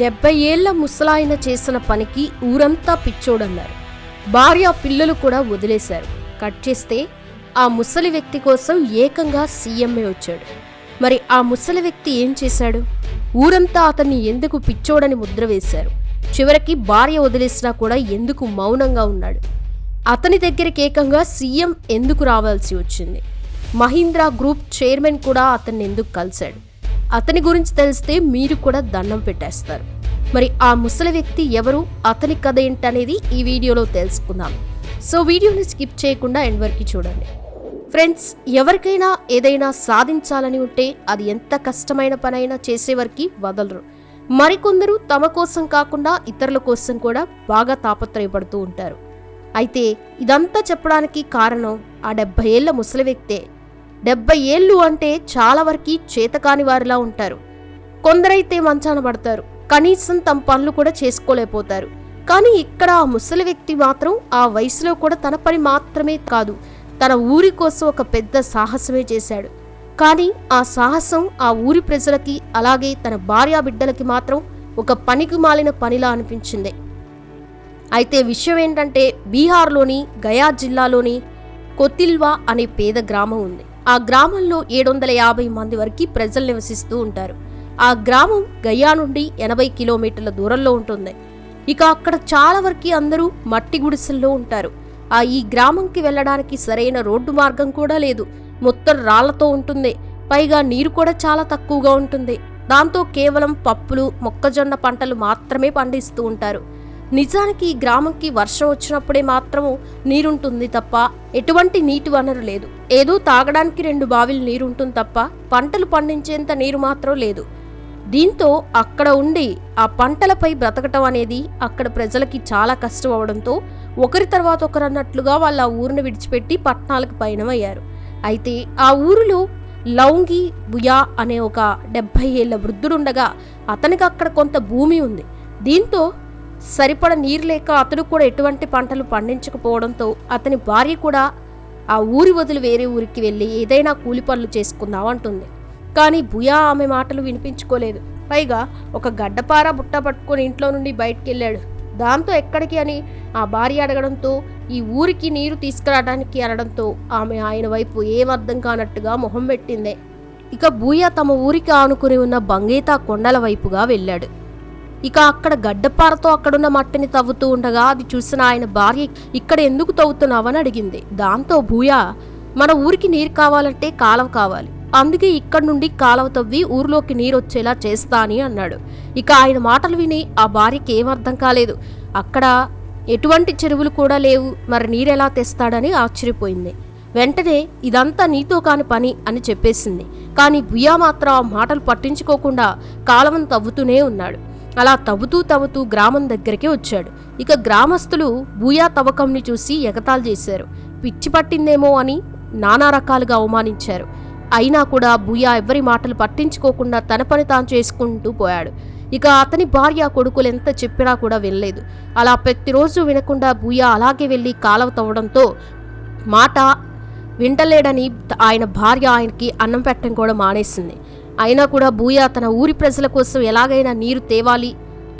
డెబ్బై ఏళ్ళ ముసలాయన చేసిన పనికి ఊరంతా పిచ్చోడన్నారు. భార్య పిల్లలు కూడా వదిలేశారు. కట్ చేస్తే ఆ ముసలి వ్యక్తి కోసం ఏకంగా సీఎంఏ వచ్చాడు. మరి ఆ ముసలి వ్యక్తి ఏం చేశాడు? ఊరంతా అతన్ని ఎందుకు పిచ్చోడని ముద్ర వేశారు? చివరికి భార్య వదిలేసినా కూడా ఎందుకు మౌనంగా ఉన్నాడు? అతని దగ్గరికి ఏకంగా సీఎం ఎందుకు రావాల్సి వచ్చింది? మహీంద్రా గ్రూప్ చైర్మన్ కూడా అతన్ని ఎందుకు కలిశాడు? అతని గురించి తెలిస్తే మీరు కూడా దండం పెట్టేస్తారు. మరి ఆ ముసలి వ్యక్తి ఎవరు? అతని కథ ఏంటనేది ఈ వీడియోలో తెలుసుకుందాం. సో వీడియోని స్కిప్ చేయకుండా ఎండ్ వరకు చూడండి. ఫ్రెండ్స్ ఎవరికైనా ఏదైనా సాధించాలని ఉంటే అది ఎంత కష్టమైన పనైనా చేసేవారికి వదలరు. మరికొందరు తమ కోసం కాకుండా ఇతరుల కోసం కూడా బాగా తాపత్రయపడుతూ ఉంటారు. అయితే ఇదంతా చెప్పడానికి కారణం ఆ డెబ్బై ఏళ్ళ ముసలి వ్యక్తే. డెబ్బై ఏళ్ళు అంటే చాలా వరకు చేతకాని వారిలా ఉంటారు. కొందరైతే మంచాన పడతారు. కనీసం తమ పనులు కూడా చేసుకోలేకపోతారు. కానీ ఇక్కడ ఆ ముసలి వ్యక్తి మాత్రం ఆ వయసులో కూడా తన పని మాత్రమే కాదు తన ఊరి కోసం ఒక పెద్ద సాహసమే చేశాడు. కానీ ఆ సాహసం ఆ ఊరి ప్రజలకి అలాగే తన భార్యా బిడ్డలకి మాత్రం ఒక పనికి మాలిన పనిలా అనిపించింది. అయితే విషయం ఏంటంటే బీహార్లోని గయా జిల్లాలోని కొతిల్వా అనే పేద గ్రామం ఉంది. ఆ గ్రామంలో ఏడు వందల యాభై మంది వరకు ప్రజలు నివసిస్తూ ఉంటారు. ఆ గ్రామం గయా నుండి ఎనభై కిలోమీటర్ల దూరంలో ఉంటుంది. ఇక అక్కడ చాలా వరకు అందరూ మట్టి గుడిసెల్లో ఉంటారు. ఆ ఈ గ్రామంకి వెళ్ళడానికి సరైన రోడ్డు మార్గం కూడా లేదు. మొత్తం రాళ్ళతో ఉంటుంది. పైగా నీరు కూడా చాలా తక్కువగా ఉంటుంది. దాంతో కేవలం పప్పులు మొక్కజొన్న పంటలు మాత్రమే పండిస్తూ ఉంటారు. నిజానికి ఈ గ్రామంకి వర్షం వచ్చినప్పుడే మాత్రము నీరుంటుంది తప్ప ఎటువంటి నీటి వనరు లేదు. ఏదో తాగడానికి రెండు బావిలు నీరుంటుంది తప్ప పంటలు పండించేంత నీరు మాత్రం లేదు. దీంతో అక్కడ ఉండి ఆ పంటలపై బ్రతకటం అనేది అక్కడ ప్రజలకి చాలా కష్టం అవడంతో ఒకరి తర్వాత ఒకరు అన్నట్లుగా వాళ్ళు ఆ ఊరిని విడిచిపెట్టి పట్టణాలకు పయనమయ్యారు. అయితే ఆ ఊరిలో లౌంగి బుయా అనే ఒక డెబ్భై ఏళ్ళ వృద్ధుడుండగా అతనికి అక్కడ కొంత భూమి ఉంది. దీంతో సరిపడ నీరు లేక అతడు కూడా ఎటువంటి పంటలు పండించకపోవడంతో అతని భార్య కూడా ఆ ఊరి వదిలి వేరే ఊరికి వెళ్ళి ఏదైనా కూలి పనులు చేసుకుందాం అంటుంది. కానీ భుయా ఆమె మాటలు వినిపించుకోలేదు. పైగా ఒక గడ్డపార బుట్ట పట్టుకొని ఇంట్లో నుండి బయటికి వెళ్ళాడు దాంతో ఎక్కడికి అని ఆ భార్య అడగడంతో ఈ ఊరికి నీరు తీసుకురావడానికి అనడంతో ఆమె ఆయన వైపు ఏం అర్థం కానట్టుగా మొహం పెట్టిందే. ఇక భూయా తమ ఊరికి ఆనుకుని ఉన్న బంగేతా కొండల వైపుగా వెళ్ళాడు. ఇక అక్కడ గడ్డపారతో అక్కడున్న మట్టిని తవ్వుతూ ఉండగా అది చూసిన ఆయన భార్య ఇక్కడ ఎందుకు తవ్వుతున్నావని అడిగింది. దాంతో భూయా మన ఊరికి నీరు కావాలంటే కాలవ కావాలి. అందుకే ఇక్కడ నుండి కాలవ తవ్వి ఊర్లోకి నీరు వచ్చేలా చేస్తా అని అన్నాడు. ఇక ఆయన మాటలు విని ఆ భార్యకి ఏం అర్థం కాలేదు. అక్కడ ఎటువంటి చెరువులు కూడా లేవు. మరి నీరెలా తెస్తాడని ఆశ్చర్యపోయింది. వెంటనే ఇదంతా నీతో కాని పని అని చెప్పేసింది. కానీ భుయా మాత్రం ఆ మాటలు పట్టించుకోకుండా కాలువను తవ్వుతూనే ఉన్నాడు. అలా తవ్వుతూ తవ్వుతూ గ్రామం దగ్గరికి వచ్చాడు. ఇక గ్రామస్తులు బూయా తవ్వకంని చూసి ఎగతాలు చేశారు. పిచ్చి పట్టిందేమో అని నానా రకాలుగా అవమానించారు. అయినా కూడా బూయా ఎవరి మాటలు పట్టించుకోకుండా తన పని తాను చేసుకుంటూ పోయాడు. ఇక అతని భార్య కొడుకులు ఎంత చెప్పినా కూడా వినలేదు. అలా ప్రతిరోజు వినకుండా బూయా అలాగే వెళ్ళి కాలవ తవ్వడంతో మాట వింటలేడని ఆయన భార్య ఆయనకి అన్నం పెట్టడం కూడా మానేసింది. అయినా కూడా బూయా తన ఊరి ప్రజల కోసం ఎలాగైనా నీరు తేవాలి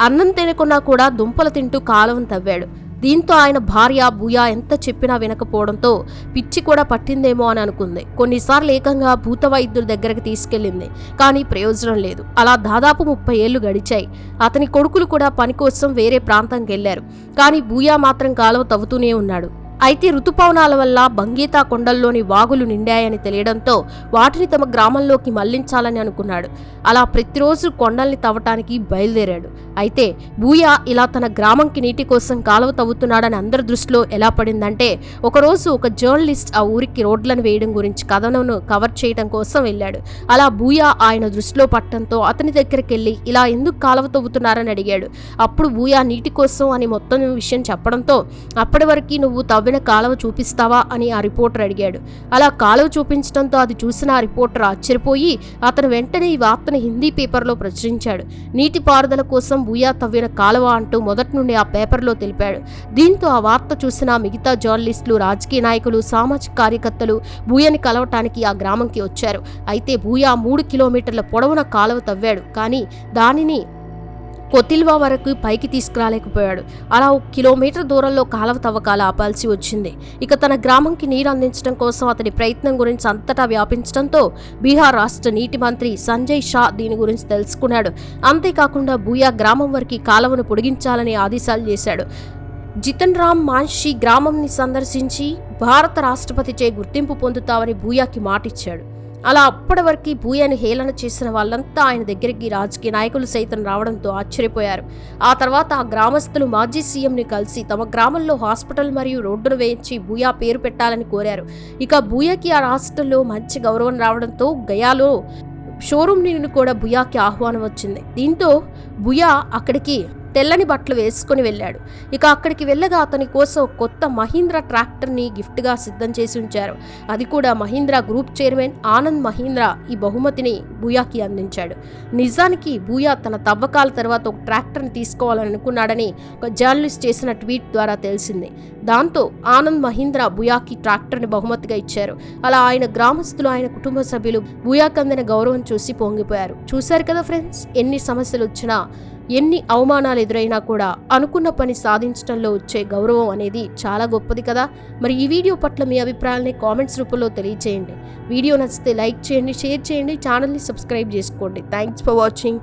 అన్నం తినకున్నా కూడా దుంపలు తింటూ కాలం తవ్వాడు. దీంతో ఆయన భార్య బూయా ఎంత చెప్పినా వినకపోవడంతో పిచ్చి కూడా పట్టిందేమో అని అనుకుంది. కొన్నిసార్లు ఏకంగా భూత వైద్యుల దగ్గరకు తీసుకెళ్ళింది కానీ ప్రయోజనం లేదు. అలా దాదాపు ముప్పై ఏళ్ళు గడిచాయి. అతని కొడుకులు కూడా పని కోసం వేరే ప్రాంతంకి వెళ్ళారు కానీ బూయా మాత్రం కాలువ తవ్వుతూనే ఉన్నాడు. అయితే ఋతుపవనాల వల్ల బంగీతా కొండల్లోని వాగులు నిండాయని తెలియడంతో వాటిని తమ గ్రామంలోకి మళ్ళించాలని అనుకున్నాడు. అలా ప్రతిరోజు కొండల్ని తవ్వటానికి బయలుదేరాడు. అయితే బూయా ఇలా తన గ్రామంకి నీటి కోసం కాలువ తవ్వుతున్నాడని అందరి దృష్టిలో ఎలా పడిందంటే ఒకరోజు ఒక జర్నలిస్ట్ ఆ ఊరికి రోడ్లను వేయడం గురించి కథనను కవర్ చేయడం కోసం వెళ్ళాడు. అలా బూయా ఆయన దృష్టిలో పట్టడంతో అతని దగ్గరికి వెళ్ళి ఇలా ఎందుకు కాలువ తవ్వుతున్నారని అడిగాడు. అప్పుడు బూయా నీటి కోసం అని మొత్తం విషయం చెప్పడంతో అప్పటి వరకు నువ్వు తవ్విన కాలువ చూపిస్తావా అని ఆ రిపోర్టర్ అడిగాడు. అలా కాలువ చూపించడంతో అది చూసిన ఆ రిపోర్టర్ ఆశ్చర్యపోయి అతను వెంటనే ఈ వార్తను హిందీ పేపర్లో ప్రచురించాడు. నీటి పారుదల కోసం బూయా తవ్విన కాలువ అంటూ మొదటి నుండి ఆ పేపర్లో తెలిపాడు. దీంతో ఆ వార్త చూసిన మిగతా జర్నలిస్టులు రాజకీయ నాయకులు సామాజిక కార్యకర్తలు బూయని కలవటానికి ఆ గ్రామంకి వచ్చారు. అయితే బూయా మూడు కిలోమీటర్ల పొడవున కాలువ తవ్వాడు. కానీ దానిని కొతిల్వా వరకు పైకి తీసుకురాలేకపోయాడు. అలా ఒక కిలోమీటర్ దూరంలో కాలవ తవ్వకాలు ఆపాల్సి వచ్చింది. ఇక తన గ్రామంకి నీరు అందించడం కోసం అతని ప్రయత్నం గురించి అంతటా వ్యాపించడంతో బీహార్ రాష్ట్ర నీటి మంత్రి సంజయ్ షా దీని గురించి తెలుసుకున్నాడు. అంతేకాకుండా భూయా గ్రామం వరకు కాలువను పొడిగించాలని ఆదేశాలు చేశాడు. జితన్ రామ్ మాన్షి గ్రామంని సందర్శించి భారత రాష్ట్రపతిచే గుర్తింపు పొందుతావని భూయాకి మాటిచ్చాడు. అలా అప్పటి వరకు భూయాన్ని హేళన చేసిన వాళ్ళంతా ఆయన దగ్గరికి రాజకీయ నాయకులు సైతం రావడంతో ఆశ్చర్యపోయారు. ఆ తర్వాత ఆ గ్రామస్తులు మాజీ సీఎంని కలిసి తమ గ్రామంలో హాస్పిటల్ మరియు రోడ్డును వేయించి భూయా పేరు పెట్టాలని కోరారు. ఇక భూయాకి ఆ రాష్ట్రంలో మంచి గౌరవం రావడంతో గయాలో షోరూమ్ నుండి కూడా భుయాకి ఆహ్వానం వచ్చింది. దీంతో భుయా అక్కడికి తెల్లని బట్టలు వేసుకుని వెళ్ళాడు. ఇక అక్కడికి వెళ్ళగా అతని కోసం కొత్త మహీంద్రా ట్రాక్టర్ని గిఫ్ట్గా సిద్ధం చేసి ఉంచారు. అది కూడా మహీంద్రా గ్రూప్ చైర్మన్ ఆనంద్ మహీంద్రా ఈ బహుమతిని బూయాకి అందించాడు. నిజానికి బూయా తన తవ్వకాల తర్వాత ఒక ట్రాక్టర్ని తీసుకోవాలని అనుకున్నాడని ఒక జర్నలిస్ట్ చేసిన ట్వీట్ ద్వారా తెలిసింది. దాంతో ఆనంద్ మహీంద్రా బుయాకి ట్రాక్టర్ని బహుమతిగా ఇచ్చారు. అలా ఆయన గ్రామస్తులు ఆయన కుటుంబ సభ్యులు బుయాకి అందిన గౌరవం చూసి పొంగిపోయారు. చూశారు కదా ఫ్రెండ్స్ ఎన్ని సమస్యలు వచ్చినా ఎన్ని అవమానాలు ఎదురైనా కూడా అనుకున్న పని సాధించడంలో వచ్చే గౌరవం అనేది చాలా గొప్పది కదా. మరి ఈ వీడియో పట్ల మీ అభిప్రాయాల్ని కామెంట్స్ రూపంలో తెలియచేయండి. వీడియో నచ్చితే లైక్ చేయండి షేర్ చేయండి ఛానల్ని సబ్స్క్రైబ్ చేసుకోండి. Thanks for watching.